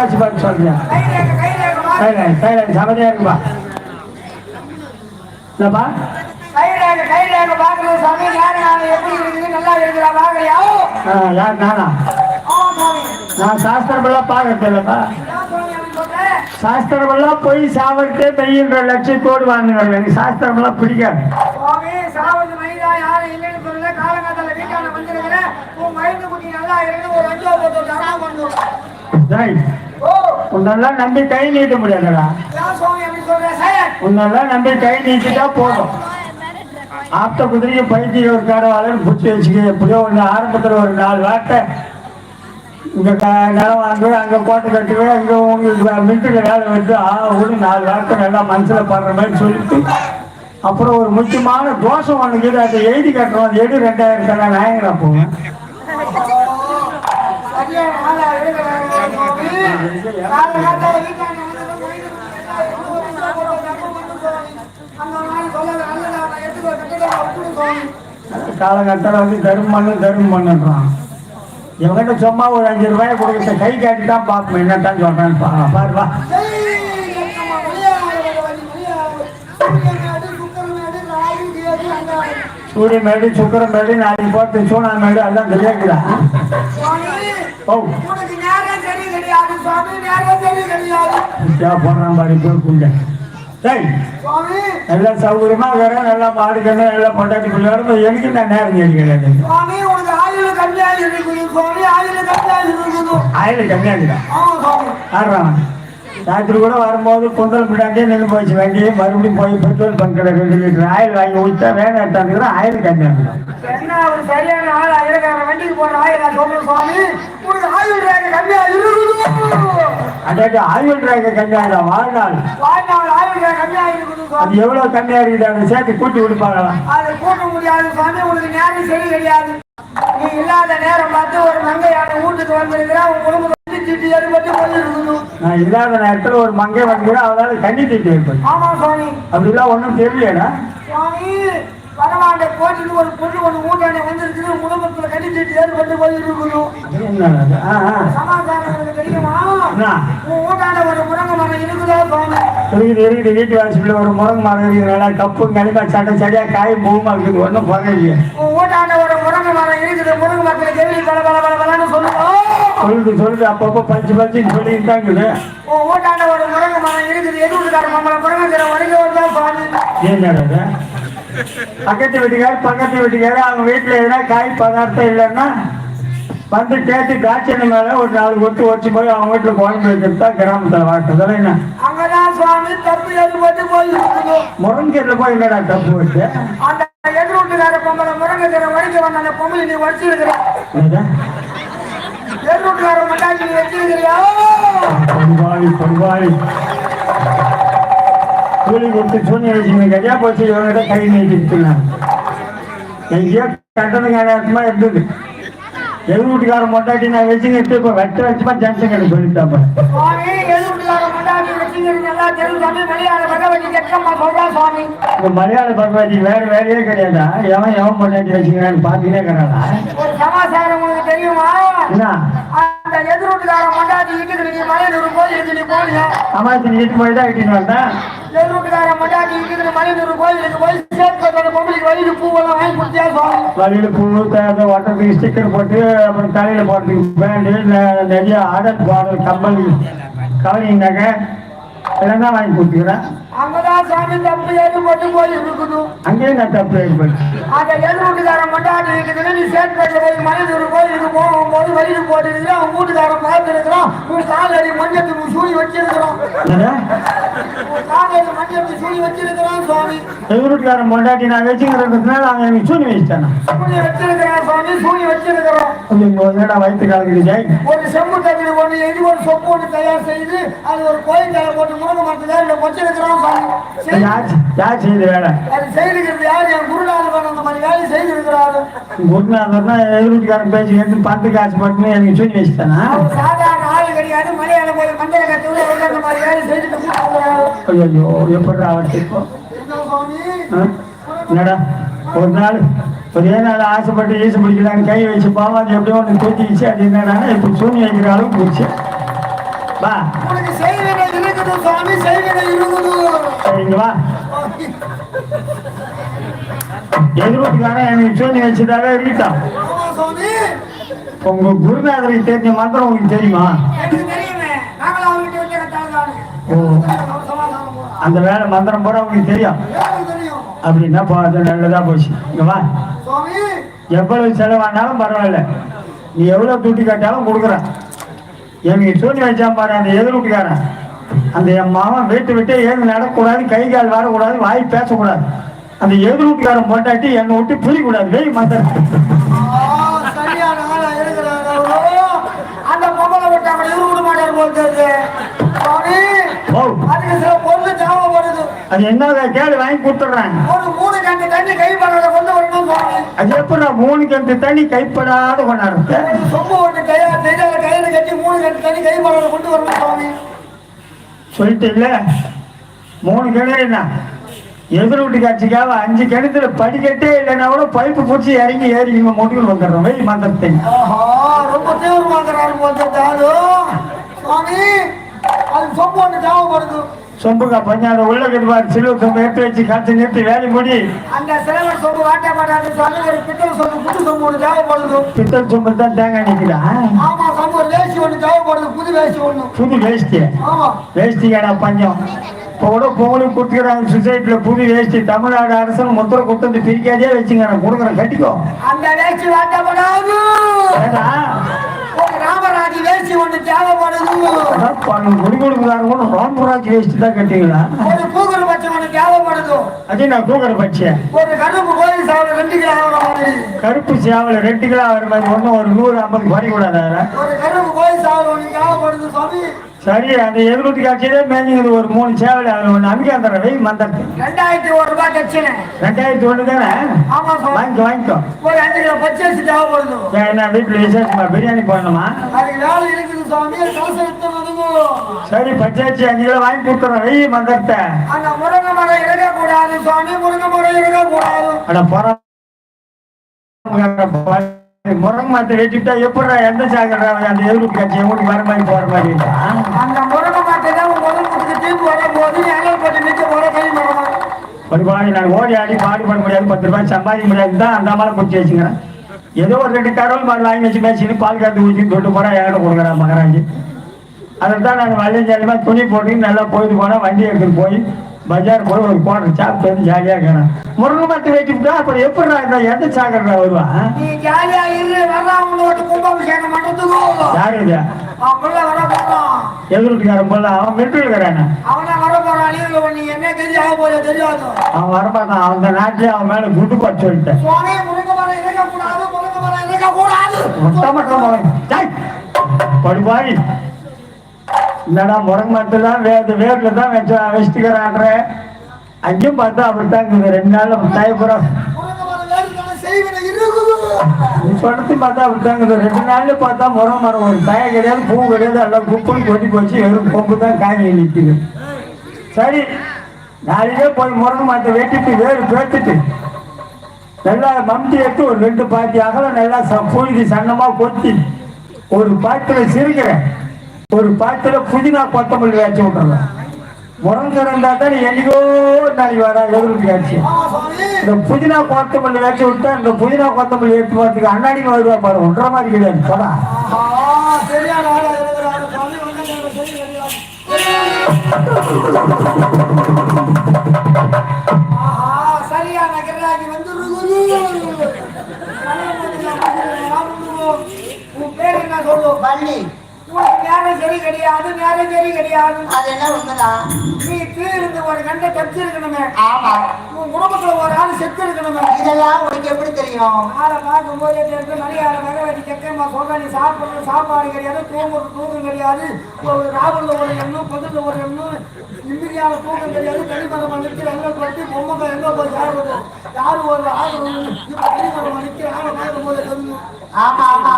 வச்சு பார்த்து இருக்கு, இருக்கு, வா. சைலண்ட் சைலண்ட் சமதியா இருக்குப்பா இருக்கு, இருக்கு, பாக்குறது சாமி. நேரம் நாள் எப்படி இருக்குது நல்லா இருக்குதா? பாக்குறியா யார் நானா? நான் சாஸ்திரமெல்லாம் பார்க்கறது இல்லைப்பா நான் சாஸ்திரமெல்லாம் போய் சாவட்டே பெய்யுன்ற லட்சியத்தோடு வாழ்ந்துக்கிறேன் எனக்கு சாஸ்திரமெல்லாம் பிடிக்காது. சாவது மனிதா யாரும் இல்லைன்னு சொல்லல. காலங்காத்தால வீட்டான வந்திருக்கிறேன் உன் மருந்து குட்டி நல்லா இருந்து ஒரு அஞ்சோ உன்னெல்லாம் நம்பி கை நீட்ட முடியாதுடா. உன்னெல்லாம் நம்பி கை நீட்டிட்டா போதும். ஆப்த குதிரைக்கு பைத்தியம் ஒரு கடவாளன்னு பிடிச்சி வச்சுக்க எப்படியோ ஒன்று ஆரம்பத்தில் ஒரு நாலு வார்த்தை இங்கே க நிலம் வாங்கு அங்கே கோட்டை கட்டுவேன் இங்கே உங்களுக்கு மின்ட்டுக்கு வேலை வந்து ஆ விடு நாலு வார்த்தை நல்லா மனசில் படுற மாதிரி சொல்லிட்டு அப்புறம் ஒரு முக்கியமான தோஷம் ஒன்று கீழே அதை எழுதி கட்டுறோம். அது எடு ரெண்டாயிரம் தானே நாயங்கடா போவேன் சரியான ஆளா இருக்கிறாங்க சுவாமி காலங்காத்தால வீட்டான வந்ததும் மருந்து குட்டி நல்லா இருந்து ஒரு அஞ்சோ பத்து தரம் பண்ணும் சுவாமி அந்த மாதிரி சொல்லல நல்லதா நான் எடுத்துக்கோ கட்டிக்கோ விட்டுடு சுவாமி காலகட்டத்தில் வந்து தரும் பண்ணு தரும் பண்ணுறான் இவங்கிட்ட சும்மா ஒரு அஞ்சு ரூபாய் கொடுக்க கை காட்டி தான் பார்ப்போம் என்னத்தான் சொல்கிறேன்னு பாருப்பா சூரிய மேடு சுக்கரம் மேடு நாளைக்கு போட்டு சூனா மேடு எல்லாம் தெரியாக்குதா ஓ. போடுறான் பாரு போய் சரி எல்லாம் சௌகரியமா வேற நல்லா மாடு கண்ணு நல்லா பொண்டாட்டி பிள்ளையோட எனக்கு நான் நேரம் கேள்வி கிடையாது ஆயிரம் கம்மியாகுதா? ஆடுறான் ராத்திரி கூட வரும்போது குந்தல் பிடாண்டே நின்று போச்சு. வண்டி மறுபடியும் போய் பெட்ரோல் பங்க் கடை ரெண்டு லிட்டர் ஆயில் வாங்கி ஊற்றா வேணும் எடுத்தாந்துக்கிறேன் ஆயில் கம்மியாகுதா சரியான ஆள் ஆயிரக்கார வண்டிக்கு சுவாமி ரேகை இருக்குது அதாவது ஆயில் வாழ்நாள். வாழ்நாள் ஆயுள் ரேகை கம்மியா இருக்குது சுவாமி. அது எவ்வளவு கம்மியா இருக்குது அதை சேர்த்து கூட்டி விடுப்பாங்களாம் அதை கூட்ட முடியாது சுவாமி உனக்கு நேரம் சரி கிடையாது நீ இல்லாத நேரம் பார்த்து ஒரு மங்கையான வீட்டுக்கு வந்திருக்கிறா உன் நான் இல்லாத நேரத்தில் ஒரு மங்கை வந்துக்கிறேன் அவளால கண்ணி தீட்டு வைப்பேன். ஆமா சுவாமி. அப்படிலாம் ஒன்றும் தெரியலடா. சுவாமி. பரவாண்ட கோட்டின்னு ஒரு பொண்ணு ஒன்று ஊட்டானே வந்திருக்குது குடும்பத்துல கட்டி திட்டி ஏற்பட்டு போயிருக்கணும். சமாதானம் தெரியுமா? உன் ஊட்டாண்ட ஒரு முருங்கை மரம் இருக்குதா சுவாமி இருக்குது இருக்குது வீட்டு வாசலில் ஒரு முருங்கை மரம் இருக்குது நல்லா கப்பு களிமா சட்டை சரியா காய் பூமா இருக்குது ஒன்றும் குறையில்லையே உன் ஒரு முருங்கை மரம் இருக்குது முருங்கை மரத்துல கேள்வி பல பல பல பலன்னு சொல்லுவோம் சொல்லுது சொல்லுது. அப்பப்போ பஞ்சு பஞ்சுன்னு சொல்லிட்டு தான் இருக்குது உன் ஊட்டாண்ட ஒரு முருங்கை மரம் இருக்குது எது வீட்டுக்கார மம்பளம் முருங்கை வரைக்கும் சுவாமி என்னடா இது? பக்கத்து வீட்டுக்கார் பக்கத்து வீட்டுக்கார் அவங்க வீட்டில் எதுனா காய் பதார்த்தம் இல்லைன்னா வந்து கேட்டு காய்ச்சல் மேலே ஒரு நாலு கொத்து வச்சு போய் அவங்க வீட்டில் குழம்பு வைக்கிறது தான் கிராமத்தில் வாழ்க்கை. என்ன? முருங்கையில் போய் என்னடா தப்பு வச்சு அந்த எதிர்வீட்டுக்கார பொம்பளை முருங்கை வரைக்கும் வந்த அந்த பொம்பளை நீ வச்சிருக்கிற என்னது? எதிர்வீட்டுக்கார மட்டாக்கி நீ வச்சிருக்கிறியா? படுவாளி படுவாளி கூலி கொடுத்து சூனிய வச்சுங்க கஜா போச்சு இவங்கிட்ட கை நீட்டிட்டுலாம் எங்கேயோ கட்டணங்க நேரமா இருந்தது. எங்க வீட்டுக்காரன் மொட்டாட்டி நான் வச்சுங்க இப்போ வெட்ட வச்சுமா ஜங்ஷன் இந்த மலையாள பகவதி வேற வேலையே கிடையாதா எவன் எவன் பொண்டாட்டி வச்சுக்கிறான்னு பார்த்துக்கிட்டே இருக்கிறாளா ஒரு சமாச்சாரம் உங்களுக்கு தெரியுமா என்ன அந்த எதிர்வீட்டுக்கார மட்டாக்கி இருக்குது நீ மலையனூர் கோயிலுக்கு நீ போனீங்க அமாசி நீட்டு போய் தான் இட்டின்னு வந்தேன் எதிர்வீட்டுக்கார மட்டாக்கி இருக்குது மலையனூர் கோயிலுக்கு போய் சேர்த்து பொம்பளைக்கு வழியில் பூவெல்லாம் வாங்கி கொடுத்தியா சுவாமி வழியில் புழு தேவை ஒட்டத்துக்கு ஸ்டிக்கர் போட்டு அப்புறம் தலையில் போடுறதுக்கு பேண்டு நிறைய ஆடல் பாடல் கம்பல் கவரிங் நகை இதெல்லாம் வாங்கி கொடுத்துக்கிறேன் அங்கதான் சாமி தப்பு ஏற்பட்டு போயிருக்குது அங்கேயும் நான் தப்பு ஏற்பட்டு அந்த எதிர்வீட்டுக்காரன் மட்டாடி இருக்குது நீ சேர்த்து போய் மனிதர் கோயிலுக்கு போகும்போது வழியில் போட்டுருக்கிற அவன் வீட்டுக்காரன் பார்த்துருக்கிறான். உன் காலடி மஞ்சத்துக்கு சூழி வச்சிருக்கிறான். உன் காலடி சூழி வச்சிருக்கிறான் சுவாமி. எங்கள் வீட்டுக்காரன் பொண்டாட்டி நான் வச்சுக்கிறதுனால அவன் எனக்கு சூனி வச்சுட்டானா? சூழி வச்சிருக்கிறான் சுவாமி வச்சிருக்கிறான். கொஞ்சம் ஒரு நேரம் வயிற்று ஒரு செம்பு தண்ணி ஒன்று எது ஒரு சொப்பு ஒன்று தயார் செய்து அது ஒரு கோயில் தலை போட்டு முருங்க மரத்தில் வச்சிருக்கிறான் சுவாமி. செய்- யார் செய்த வேலை? செய்திருக்கிறது? யார் என் குருநாதன் அந்த மாதிரி வேலை செய்திருக்கிறாரு குருநாதர்னா எங்கள் வீட்டுக்காரன் பேசி எடுத்து பத்து காசு போட்டுன்னு எனக்கு சூனி வச்சுட்டானா? சாதாரண ஆள் கிடையாது. மலையாள போய் மந்திர கட்டு அந்த மாதிரி வேலை கூப்பிட்டு ஐயோ எப்படி அவர்கிட்ட இப்போ? என்னடா ஒரு நாள் ஒரே நாள் ஆசைப்பட்டு ஈசு கை வச்சு பாவாதி எப்படியோ ஒன்று தூக்கிச்சு அது என்னடா இப்போ சூனி வைக்கிற அளவுக்கு போச்சு. சரிங்க வா எனக்கு சொல்லி வச்சதாவே இருக்கட்டும் உங்க குருநாதருக்கு தெரிஞ்ச மந்திரம் உங்களுக்கு தெரியுமா? ஓ அந்த வேலை மந்திரம் போட உங்களுக்கு தெரியும். அப்படின்னா அது நல்லதா போச்சு. இங்க வா. எவ்வளவு செலவானாலும் பரவாயில்ல. நீ எவ்வளவு துட்டி கட்டாலும் கொடுக்குற எனக்கு சொல்லி வச்சா பாரு அந்த எதிர்ப்புக்காரன் அந்த என் மாமன் வீட்டு விட்டு ஏது நடக்கக்கூடாது கை கால் வரக்கூடாது வாய் பேசக்கூடாது. அந்த எதிர்ப்புக்காரன் பொண்டாட்டி என்னை விட்டு பிரிக்கூடாது வெய் தேவைப்படுது அது என்னதா கேளு வாங்கி கொடுத்துட்றேன் ஒரு மூணு கண்டு தண்ணி கை பண்ணதை கொண்டு வரணும் சுவாமி. அது எப்படி மூணு கண்டு தண்ணி கைப்படாத கொண்டாடுறேன் சொல்லிட்டு இல்ல மூணு கிணறு என்ன எதிர் வீட்டு காட்சிக்காக அஞ்சு கிணத்துல படிக்கட்டே இல்லைன்னா கூட பைப்பு பிடிச்சி இறங்கி ஏறி இவங்க முடிவில் வந்துடுறோம் வெயில் மந்திரத்தை. ரொம்ப தீவிரமாக்குறாரு போல சுவாமி அது சொம்பு ஒன்று தேவைப்படுது. சொம்புக்கா பஞ்சாத உள்ள கட்டுவார் சிலுவை சொம்பு எடுத்து வச்சு காய்ச்சி நிறுத்தி வேலை முடி. அந்த சிலவர் சொம்பு வாட்ட மாட்டாங்க சுவாமி ஒரு பித்தளை சொம்பு புது சொம்பு ஒன்று தேவைப்படுது பித்தல் சொம்பு தான் தேங்காய் நிற்கிறா ஆமா சொம்பு வேஷ்டி ஒன்று தேவைப்படுது புது வேஷ்டி ஒன்று புது வேஷ்டி ஆமா. வேஷ்டி கடை பஞ்சம். இப்போ கூட கொடுத்துக்கிறாங்க சொசைட்டியில் புது வேஷ்டி. தமிழ்நாடு அரசு முத்திர கொடுத்து பிரிக்காதே வச்சுங்க நான் கொடுக்குறேன் கட்டிக்கோ. அந்த வேஷ்டி வாட்டப்படாது ராமராஜி ஒன்று தேவைப்படுது கூட ராமராஜ் வேஷ்டி தான் கட்டிங்களா? ஒரு பூகல் பச்சை தேவைப்படுது அதே நான் பச்சேன் ஒரு கருப்பு கோயில் சாப்பிட ரெண்டு கிலோ ஆகிற மாதிரி. கருப்பு சேவல் ரெண்டு கிலோ ஆகிற மாதிரி ஒன்றும் ஒரு நூறு ஐம்பது குறைய கூடாது ஒரு கருப்பு தேவைப்படுது சுவாமி சரி அந்த எதிர்த்து காட்சியிலே மேஞ்சிங்கிறது ஒரு மூணு சேவல் அதில் ஒன்று அமிகாந்தர வெய் மந்தத்து ரெண்டாயிரத்தி ஒரு ரூபாய் தட்சணை ரெண்டாயிரத்தி ஒன்று தானே? ஆமா சுவாமி வாங்கிக்கோ வாங்கிக்கோ. ஒரு அஞ்சு கிலோ பச்சரிசி தேவைப்படுது என்ன வீட்டில் விசேஷமா பிரியாணி போடணுமா? அதுக்கு வேலை இருக்குது சுவாமி சரி பச்சாச்சி அஞ்சு கிலோ வாங்கி கொடுத்துறோம் வெய் மந்தத்தை அந்த முருங்கை மரம் இறக்கக்கூடாது சுவாமி முருங்கை மரம் இறக்கக்கூடாது அட போற முருங்க மரத்தை வெட்டிட்டா எப்படி எந்த சாக்கடை அந்த எதிர்ப்பு காட்சி எங்களுக்கு வர மாதிரி போற மாதிரி இருக்கா? அந்த முருங்கை மரத்தை தான் முதல் முட்டுக்கு தீர்ப்பு வர போது எங்கள் போட்டு நிற்க போற கை மரம் ஒரு பாடி நான் ஓடி ஆடி பாடுபட முடியாது பத்து ரூபாய் சம்பாதிக்க முடியாது தான் அந்த மாதிரி பிடிச்சி வச்சுக்கிறேன். ஏதோ ஒரு ரெண்டு கடவுள் மாதிரி வாங்கி வச்சு மேய்ச்சின்னு பால் காத்து ஊற்றி தொட்டு போறா என்கிட்ட கொடுக்குறான் மகராஜ். அதை தான் நான் வள்ளிஞ்சாலிமா துணி போட்டு நல்லா போயிட்டு போனேன் வண்டி எடுத்துட்டு போய் பஜார் போய் ஒரு கோட்டை சாப்பிட்டு வந்து ஜாலியாக இருக்கிறேன் முருங்கை மரத்தை வெட்டிவிட்டா அப்புறம் எப்படி இந்த எந்த சாக்கடை பண்ணுறதுக்கு. யாரு இது? எதிர்ட்டுக்காரன் போல அவன் மெட்டு இருக்கிறானே அவனை வரமாட்டான். அந்த நாட்டிலே அவன் மேல குண்டு பட்டு சொல்லிட்டேன் படுபாடி என்னடா முருங்க மரத்துல தான் வே வேட்டில் தான் வச்சு வச்சுக்கிறான்ற அங்கேயும் பார்த்தா அப்படித்தான் இருக்குது. ரெண்டு நாள் தயப்புறம் முருங்கை இருக்குது பார்த்தா அப்படித்தான் ரெண்டு நாள்ல பார்த்தா முருங்க மரம் ஒரு தய கிடையாது பூ கிடையாது. எல்லாம் குப்புன்னு கொட்டி போச்சு. வெறும் கொம்பு தான் காங்கி நிற்குது சரி. நாளைக்கே போய் முருங்க மரத்தை வெட்டிட்டு வேறு பேத்துட்டு நல்லா மம்டி எடுத்து ஒரு ரெண்டு பாத்தி அகலம் நல்லா ச- சன்னமாக கொத்தி ஒரு பாத்திரம் சிரிக்கிறேன் ஒரு பாத்திர புதினா கொத்தமல்லி வச்சு விட்டுறேன் முருங்கை இருந்தா தான் நீ என்னைக்கோ நாளைக்கு வர எதிர்ப்பு சுவாமி இந்த புதினா கொத்தமல்லி வச்சு விட்டா இந்த புதினா கொத்தமல்லி எடுத்து போறதுக்கு அண்ணாடிக்கு வருவா பாரு ஒன்றரை மாதிரி கிடையாது போடா. சரியான கிராக்கி வந்து. உன் பேர் என்ன சொல்லு? வள்ளி. உனக்கு நேரம் சரி கிடையாது நேரம் சரி கிடையாது. அது என்ன உண்மைதான்? நீ கீழிருந்து ஒரு கண்டை தச்சு இருக்கணுமே ஆமா. உன் குடும்பத்துல ஒரு ஆள் செத்து இருக்கணுமே இதெல்லாம் உனக்கு எப்படி தெரியும்? ஆளை பார்க்கும்போது தெரிஞ்சு மணியாள மகவதி சக்கரமா சொல்ற நீ சாப்பாடு கிடையாது தூங்குறது தூக்கம் கிடையாது. ஒரு ராகுல ஒரு எண்ணம் பக்கத்துல ஒரு எண்ணம் தூக்கம் கிடையாது கனிமரம் அனுப்பி எல்லாம் பற்றி பொம்மை எங்க போய் சாப்பிடுறது யாரு ஒரு ஆள் கனிமரம் அனுப்பி ஆளை பார்க்கும்போது தெரியும் ஆமா ஆமா.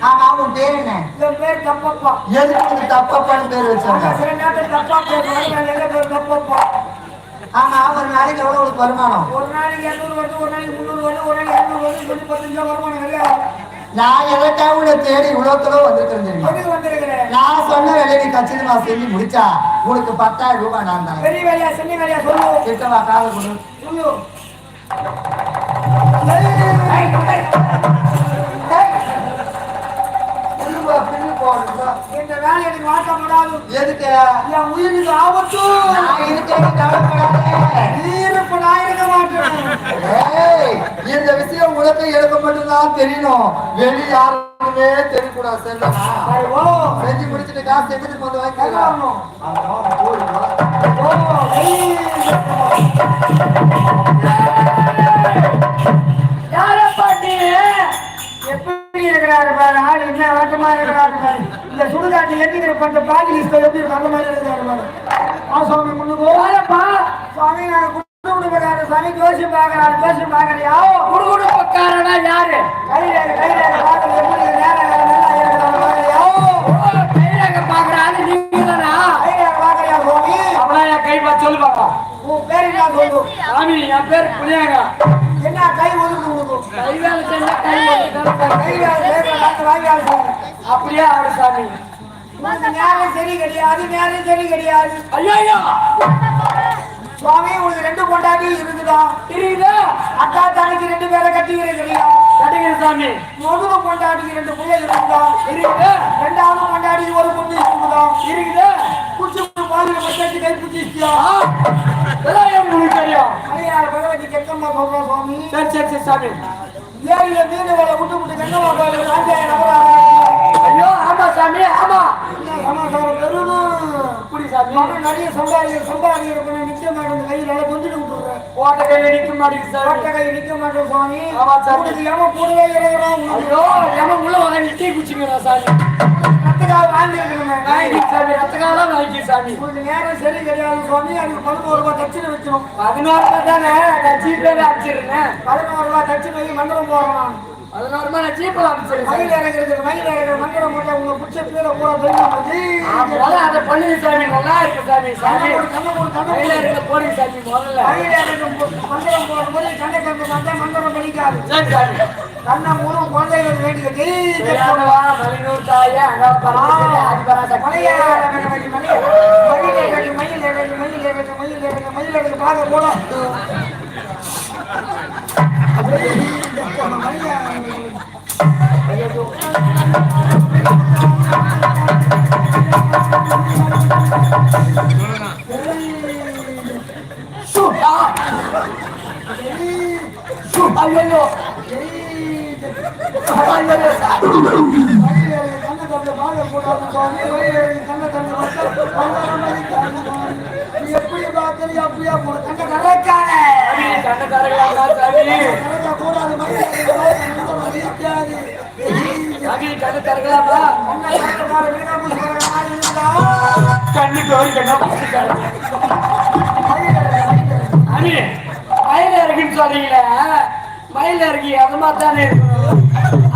ஆமா உன் பேர் என்ன என் பேர் தப்பப்பா எதுக்கு உனக்கு தப்பாப்பான்னு பேர் வச்சாங்க சில நேரத்தில் தப்பா பேசுவாங்க நான் எங்க பேர் தப்பப்பா ஆமா ஒரு நாளைக்கு எவ்வளவு வருமானம் ஒரு நாளைக்கு இரநூறு வருது ஒரு நாளைக்கு முந்நூறு வருது ஒரு நாளைக்கு இரநூறு வருது சொல்லி பத்தஞ்சா வருமானம் கிடையாது நான் எதற்காக உன்னை தேடி இவ்வளவு தூரம் வந்திருக்கிறேன் நான் சொன்ன வேலையை நீ செஞ்சு முடிச்சா உனக்கு பத்தாயிரம் ரூபாய் நான் தரேன் பெரிய வேலையா சின்ன வேலையா சொல்லு கிட்டவா காலை கொடு சொல்லு இந்த வேலை எனக்கு வாட்டப்படாது எதுக்கு? என் உயிருக்கு ஆபத்து. நான் இருக்கேன் கவலைப்படாத. நீ இருப்ப நான் இருக்க மாட்டேன். ஏய், இந்த விஷயம் உனக்கு எனக்கு மட்டும்தான் தெரியணும். வெளி யாருக்குமே தெரியக்கூடாது ஓ செஞ்சு முடிச்சுட்டு காசு. யாரப்பா நீ? எப்படி இருக்கிறாரு பாரு என்ன இருக்கிறாரு பாரு. இந்த சுடுகாட்டு எண்ணிக்கிற பண்ற பாக்கி லிஸ்ட் எப்படி அந்த மாதிரி ஆ சுவாமி முன்னுக்கு வாரப்பா சுவாமி நான் குடு குடுக்கிறாரு. சாமி ஜோசியம் பாக்குறாரு ஜோசியம் பாக்குறியா குடு குடுப்பக்காரனா யாரு? கையில கையில பாக்குறது எப்படி இருக்கு? நேரா நேரா நல்லா இருக்கிறாரு பாக்குறியா கையில பாக்குறாரு நீங்க தானா கையில பாக்குறியா சுவாமி? அவளா கை சொல்லு பாப்பா. உன் பேர் என்ன சொல்லு? சாமி என் பேர் புளியாங்க. என்ன கை ஒதுக்கு கை வேலை செஞ்சா கை கை வேலை அப்படியே ஆடு சாமி. நேரம் சரி கிடையாது நேரம் சரி கிடையாது. ஐயோ சுவாமி உனக்கு ரெண்டு கொண்டாடி இருக்குதா? தெரியுதா? அக்கா தனக்கு ரெண்டு பேரை கட்டி இருக்கிறியா கட்டிக்கிற சாமி. முதல்ல கொண்டாடிக்கு ரெண்டு பிள்ளைகள் இருக்குதா? இருக்குது ரெண்டாவது கொண்டாடி ஒரு பொண்ணு இருக்குதா? இருக்குது குச்சி மச்சாச்சு கை எப்படி உங்களுக்கு தெரியும். சரி சரி சரி சாமி. ஏரியில மீன் வேலை விட்டு விட்டு கெட்டம்மா கோயிலுக்கு ராஜாயிரம் நபராக ஐயோ ஆமா சாமி ஆமா. சமாசாரம் பெருதும் இப்படி சாமி. மகன் நிறைய சம்பாதிக்க சம்பாதிக்க நிச்சயம் மேடம் கையில் நல்லா கொஞ்சிட்டு விட்டுருக்கேன் ஓட்ட கை நிற்க மாட்டேங்குது சாமி. கோட்டை கை நிக்க மாட்டேன் சுவாமி. ஆமா சாமி. உனக்கு எவ கூடவே இருக்கிறோம் ஐயோ ஏமா உள்ள வாங்கி டீ குச்சிக்கிறா சாமி. ரத்தக்காக வாழ்ந்துருக்கணுமே சாமி ரத்தக்காலாம் வாங்கி சாமி. உங்களுக்கு நேரம் சரி கிடையாது சுவாமி. அதுக்கு பதினோரு ரூபாய் தட்சிணை வைக்கணும் பதினோரு ரூபாய் தானே? நான் ஜிபேல அனுப்பிச்சிருந்தேன் பதினோரு ரூபாய் தட்சிணை வைக்க மண்டபம் போடுறோம் பதினோரு நான் ஜிபேல அனுப்பிச்சிருக்கேன் மயில் இறங்குறதுக்கு மயில் இறங்குற மண்டபம் போட்டா உங்க பிடிச்ச பேரை பூரா முதல்ல அதை பண்ணுங்க சாமி நல்லா இருக்கு சாமி சாமி போடு இருக்க போடுங்க சாமி முதல்ல மயில் இறங்கும் மண்டபம் போடும்போது கண்ணை கண்டு மண்டபம் படிக்காது சரி சாமி கண்ணை மூணு குழந்தைகள் வேண்டியது மலினூர் தாயே அங்க பரவாயில்ல ஆதிபரா சக்தி ஐயோ ஐயோ எப்படி பார்க்கறியா அப்படியா போன கண்ட சாமி சாமி கண்ணுக்கு ஒரு கண்ணா அணி மயில் இறக்குன்னு சொல்றீங்களே மயில் இறக்கி அது மாதிரி தானே இருக்கணும்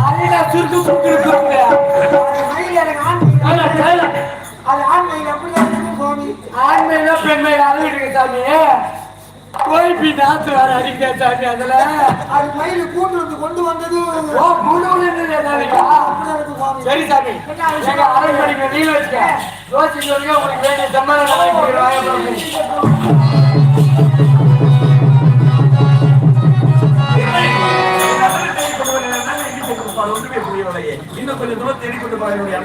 அதுல சுருக்கு சுருக்கு இருக்குங்க ஆண்மையில பெண்மையில அழுவிடுங்க சாமி. கோயிப்பி நாத்து வர அடிக்க சாமி அதுல கொண்டு வந்தது. ஓ மூணு இருந்தது நாளைக்கா சரி சாமி. எங்க அரை மணிக்கு நீங்க வச்சுக்க. யோசிச்சு சொல்லுங்க உங்களுக்கு வேண்டிய கொடுக்குறேன். இன்னும் கொஞ்சம் தூரம் தேடி கொண்டு பாருங்க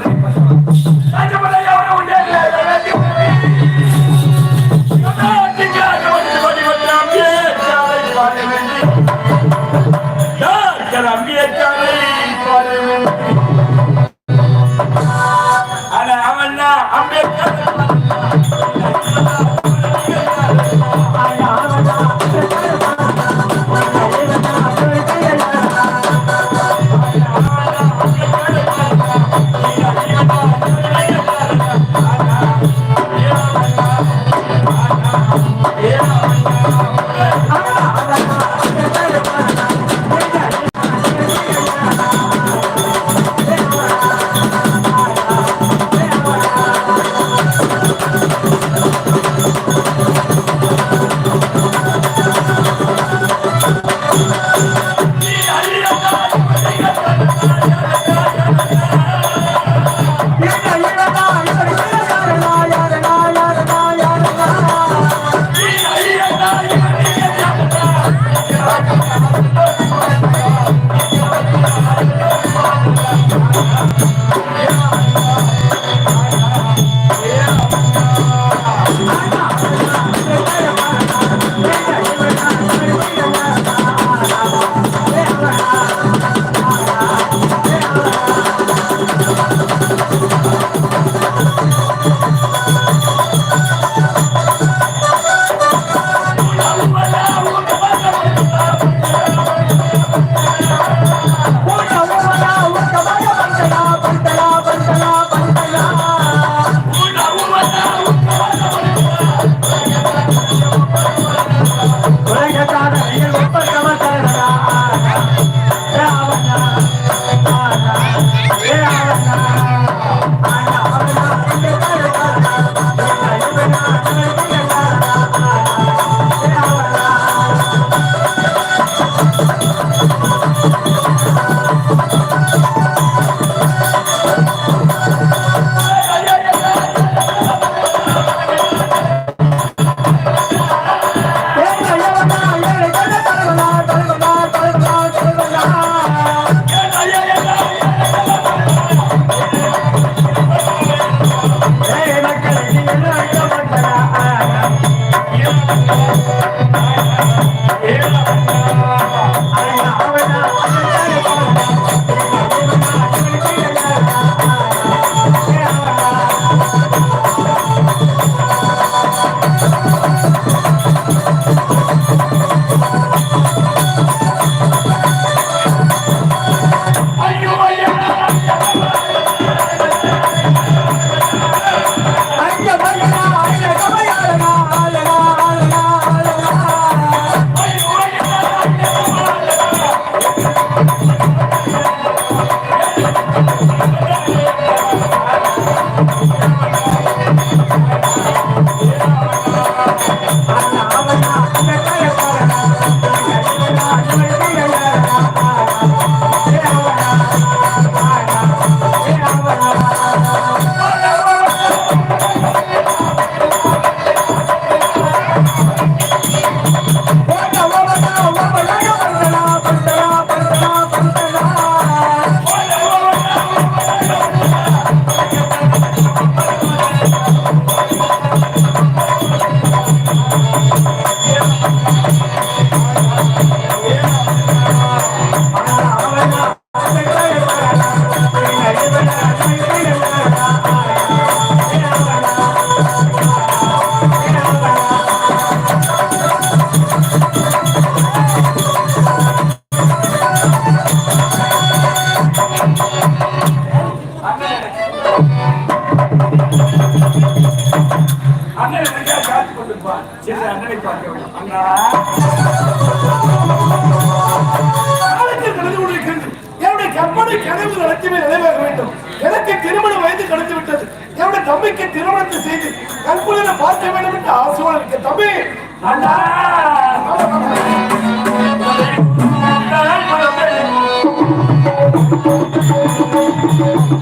இது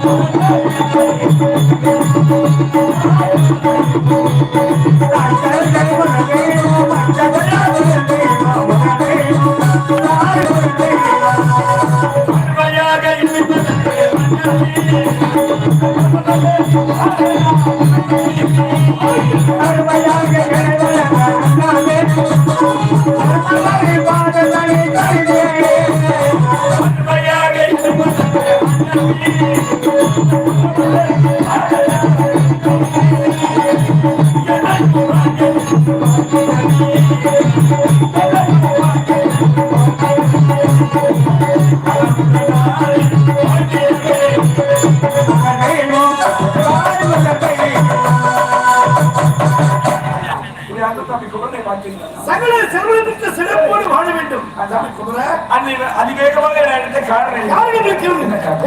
அதிவேகமாக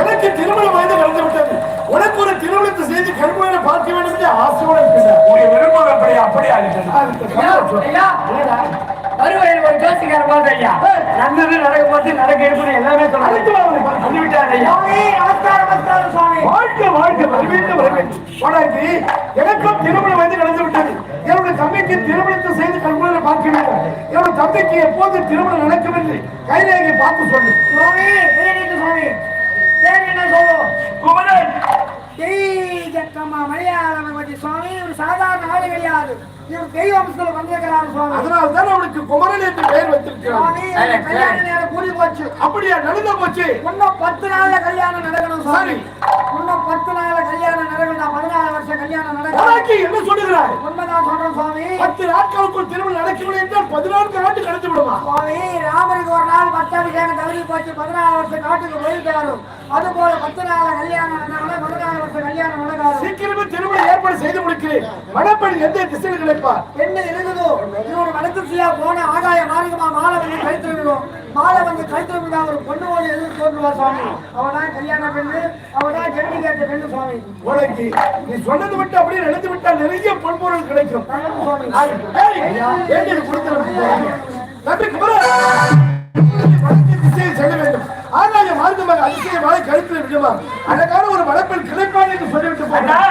எனக்கு திருமண வயது நடந்து விட்டது உனக்கு ஒரு திருமணத்தை செய்து கருமையான பார்க்க வேண்டும் என்று ஆசையோடு இருக்கிறார். உடைய விருப்பம் அப்படி அப்படி வருவாயில் ஒரு ஜோசிக்கார பார்த்து ஐயா. நல்லது நடக்க போது நடக்க இருக்குன்னு எல்லாமே சொல்லுவாங்க சொல்லிவிட்டாரு ஐயா. வாழ்க்கை வாழ்க்கை வரவேற்று வரவேற்று உனக்கு எனக்கும் திருமண வயது நடந்து விட்டது. என்னுடைய தம்பிக்கு திருமணத்தை செய்து கல்முனையில பார்க்க வேண்டும் என்னுடைய தம்பிக்கு எப்போது திருமணம் நடக்கும் என்று கைரேகை பார்த்து சொல்லு. சுவாமி சுவாமி? என்ன சொல்லும்? குமரன். தெய்வக்கம்மா மலையாளம் பற்றி சுவாமி ஒரு சாதாரண ஆளு கிடையாது. இவர் தெய்வ அம்சத்துல வந்திருக்கிறார் சுவாமி. அதனால் தான் அவனுக்கு குமரன் என்று பெயர் இந்த கல்யாண நேரம் கூடி போச்சு. அப்படியா நடந்து போச்சு? இன்னும் பத்து நாள்ல கல்யாணம் நடக்கணும் சரி. இன்னும் பத்து நாள் கல்யாணம் நடக்கும் நான் பதினாலு வருஷம் கல்யாணம் உனக்கு என்ன சொல்லுகிறாய்? உண்மைதான் சொல்றேன் சுவாமி பத்து நாட்களுக்குள் திருமணம் நடக்கவில்லை என்றால் பதினான்கு ஆண்டு கடந்து விடுமா? சுவாமி ராமருக்கு ஒரு நாள் பட்டாபிஷேகம் தகுதி போச்சு. பதினாலு வருஷம் காட்டுக்கு போயிருக்காரு அது போல பத்து நாள் கல்யாணம் பதினாலு வருஷம் கல்யாணம் நடக்காது. சீக்கிரமே திருமணம் ஏற்பாடு செய்து முடிக்கிறேன். மணப்பெண் எந்த திசையில் கிடைப்பார்? என்ன இருக்குதோ இவரோட வடக்குச்சியா போன ஆகாய மார்க்கமா மாலை வந்து கழுத்து விடும் மாலை வந்து கழுத்து விட்டா ஒரு பொண்ணு போல எதிர்த்து தோன்றுவா சுவாமி. அவதான் கல்யாண பெண்ணு அவதான் ஜெட்டி கேட்ட பெண்ணு சுவாமி. உனக்கு நீ சொன்னது விட்டு அப்படியே நடந்து விட்டால் நிறைய பொன்பொருள் கிடைக்கும். சுவாமி. கொடுத்து செல்ல வேண்டும். ஆகாய மார்க்கமாக அதிசயமாக கழுத்தில் விடுவார் அழகான ஒரு மணப்பெண் கிடைப்பான் என்று சொல்லிவிட்டு விடுவார்.